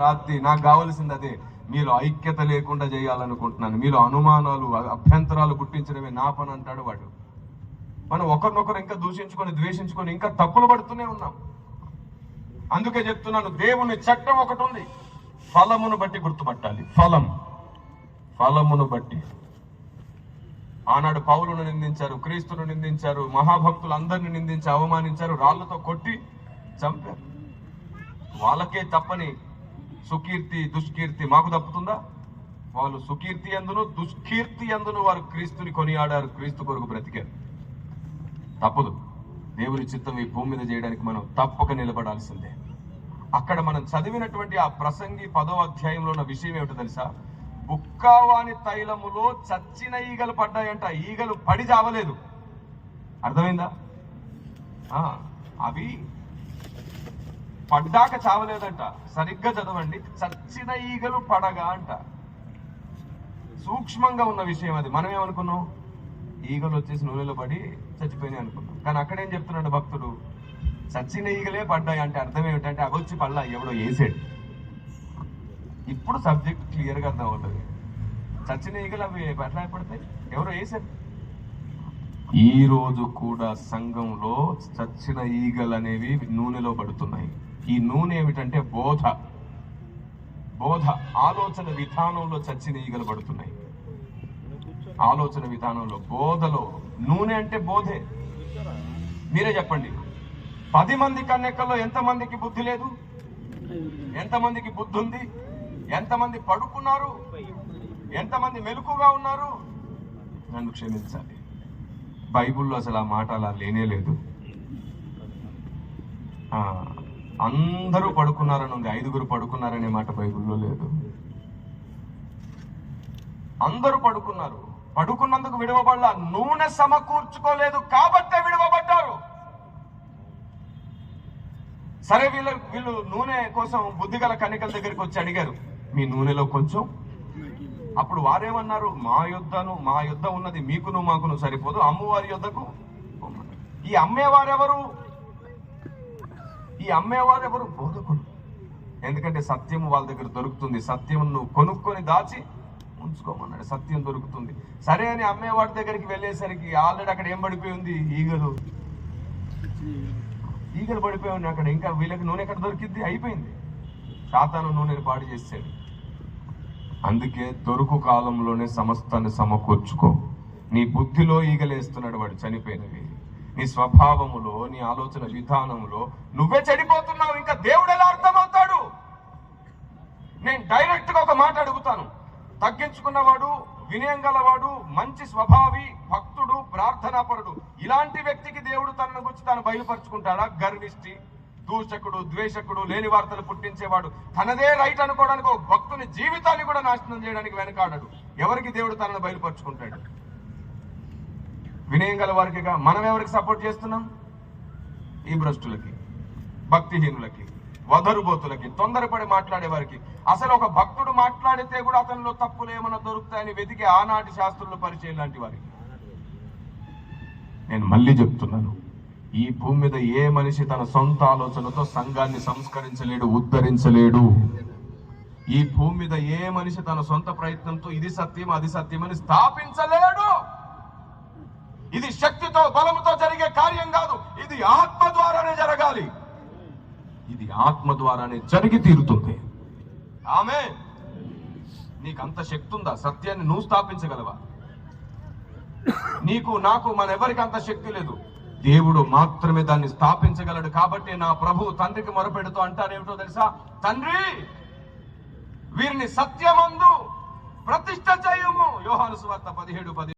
రాత్రి నాకు కావలసింది అదే. మీలో ఐక్యత లేకుండా చేయాలనుకుంటున్నాను. మీలో అనుమానాలు అభ్యంతరాలు పుట్టించడమే నా పని అంటాడు వాడు. మనం ఒకరినొకరు ఇంకా దూషించుకొని ద్వేషించుకొని ఇంకా తప్పులు పడుతూనే ఉన్నాం. అందుకే చెప్తున్నాను దేవుని చట్టం ఒకటి ఉంది. ఫలమును బట్టి గుర్తుపట్టాలి. ఫలం. ఫలమును బట్టి. ఆనాడు పౌరును నిందించారు క్రీస్తును నిందించారు మహాభక్తులు అందరిని నిందించి అవమానించారు రాళ్ళతో కొట్టి చంపారు. వాళ్ళకే తప్పని సుకీర్తి దుష్కీర్తి మాకు తప్పుతుందా? వాళ్ళు సుకీర్తి అందును దుష్కీర్తి అందును వారు క్రీస్తుని కొనియాడారు క్రీస్తు కొరకు బ్రతికారు. తప్పదు. దేవుని చిత్తం ఈ భూమి మీద చేయడానికి మనం తప్పక నిలబడాల్సిందే. అక్కడ మనం చదివినటువంటి ఆ ప్రసంగి పదో అధ్యాయంలో ఉన్న విషయం ఏమిటో తెలుసా? బుక్కావాని తైలములో చచ్చిన ఈగలు పడ్డాయంట ఈగలు పడి చావలేదు. అర్థమైందా? అవి పడ్డాక చావలేదంట. సరిగ్గా చదవండి. చచ్చిన ఈగలు పడగా అంట. సూక్ష్మంగా ఉన్న విషయం అది. మనం ఏమనుకున్నాం? ఈగలు వచ్చేసి నూనెలో పడి చచ్చిపోయినాయి అనుకున్నాం. కానీ అక్కడేం చెప్తున్నాడు భక్తుడు? చచ్చిన ఈగలే పడ్డాయి అంటే అర్థం ఏమిటంటే అవి పళ్ళ ఎవడో వేసాడు ఇప్పుడు సబ్జెక్ట్ క్లియర్గా అర్థం అవుతుంది. చచ్చిన ఈగలు అవి ఎట్లా పడతాయి? ఎవరో వేసాడు ఈ రోజు కూడా సంఘంలో చచ్చిన ఈగలు అనేవి నూనెలో పడుతున్నాయి. ఈ నూనె ఏమిటంటే బోధ. బోధ ఆలోచన విధానంలో చచ్చిన ఈగలు పడుతున్నాయి ఆలోచన విధానంలో బోధలో. నూనె అంటే బోధే. మీరే చెప్పండి. పది మంది కన్నెక్కల్లో ఎంతమందికి బుద్ధి లేదు? ఎంతమందికి బుద్ధి ఉంది? ఎంతమంది పడుకున్నారు? ఎంతమంది మెలుకుగా ఉన్నారు? నన్ను క్షమించాలి బైబిల్లో అసలు ఆ మాట అలా లేనే లేదు. అందరూ పడుకున్నారని ఉంది ఐదుగురు పడుకున్నారనే మాట బైబిల్లో లేదు. అందరూ పడుకున్నారు. పడుకున్నందుకు విడవబడలా నూనె సమకూర్చుకోలేదు కాబట్టే విడవబడ్డారు. సరే వీళ్ళు వీళ్ళు నూనె కోసం బుద్ధిగల కన్నికల దగ్గరికి వచ్చి అడిగారు మీ నూనెలో కొంచెం? అప్పుడు వారేమన్నారు మా యుద్ధను మా యుద్ధ ఉన్నది మీకును మాకును సరిపోదు. అమ్మవారి యుద్ధకు ఈ అమ్మేవారెవరు? ఈ అమ్మేవారెవరు బోధకుడు. ఎందుకంటే సత్యం వాళ్ళ దగ్గర దొరుకుతుంది. సత్యం నువ్వు కొనుక్కొని దాచి ఉంచుకోమన్నాడు. సత్యం దొరుకుతుంది. సరే అని అమ్మేవాడి దగ్గరికి వెళ్ళేసరికి ఆల్రెడీ అక్కడ ఏం పడిపోయి ఉంది? ఈగలు. ఈగలు పడిపోయి ఉన్నాయి అక్కడ. ఇంకా వీళ్ళకి నూనె ఎక్కడ దొరికింది? అయిపోయింది. సాతాను నూనెని పాడు చేసాడు అందుకే దొరుకు కాలంలోనే సమస్తాన్ని సమకూర్చుకో. నీ బుద్ధిలో ఈగలేస్తున్నాడు వాడు. చనిపోయినవి. నీ స్వభావములో నీ ఆలోచన విధానంలో నువ్వే చెడిపోతున్నావు. ఇంకా దేవుడు ఎలా అర్థమవుతాడు? నేను డైరెక్ట్గా ఒక మాట అడుగుతాను. తగ్గించుకున్నవాడు వినయం గలవాడు మంచి స్వభావి భక్తుడు ప్రార్థనాపరుడు ఇలాంటి వ్యక్తికి దేవుడు తనను గురించి తాను బయలుపరుచుకుంటాడా? గర్విష్టి దూషకుడు ద్వేషకుడు లేని వార్తలు పుట్టించేవాడు తనదే రైట్ అనుకోవడానికి ఒక భక్తుని జీవితాన్ని కూడా నాశనం చేయడానికి వెనకాడడు. ఎవరికి దేవుడు తనను బయలుపరుచుకుంటాడు? వినయం గల వారికిగా మనం ఎవరికి సపోర్ట్ చేస్తున్నాం? ఈ భ్రష్టులకి భక్తిహీనులకి వదరుబోతులకి తొందరపడి మాట్లాడే వారికి అసలు ఒక భక్తుడు మాట్లాడితే కూడా అతనిలో తప్పులు ఏమైనా దొరుకుతాయని వెతికే ఆనాటి శాస్త్రులు పరిచయం లాంటి వారికి. నేను మళ్ళీ చెప్తున్నాను. ఈ భూమి మీద ఏ మనిషి తన సొంత ఆలోచనతో సంఘాన్ని సంస్కరించలేడు ఉద్ధరించలేడు? ఈ భూమి మీద ఏ మనిషి తన సొంత ప్రయత్నంతో ఇది సత్యం అది సత్యం అని స్థాపించలేడు? ఇది శక్తితో బలముతో జరిగే కార్యం కాదు. ఇది ఆత్మ ద్వారానే జరగాలి. ఇది ఆత్మ ద్వారానే జరిగి తీరుతుంది. ఆమె నీకు అంత శక్తి ఉందా సత్యాన్ని నువ్వు స్థాపించగలవా? నీకు నాకు మన ఎవరికి అంత శక్తి లేదు. దేవుడు మాత్రమే దాన్ని స్థాపించగలడు కాబట్టి నా ప్రభు తండ్రికి మొరపెడుతూ అంటారేమిటో తెలుసా? తండ్రి వీరిని సత్యమందు ప్రతిష్ట చేయము. యోహాను సువార్త పదిహేడు పది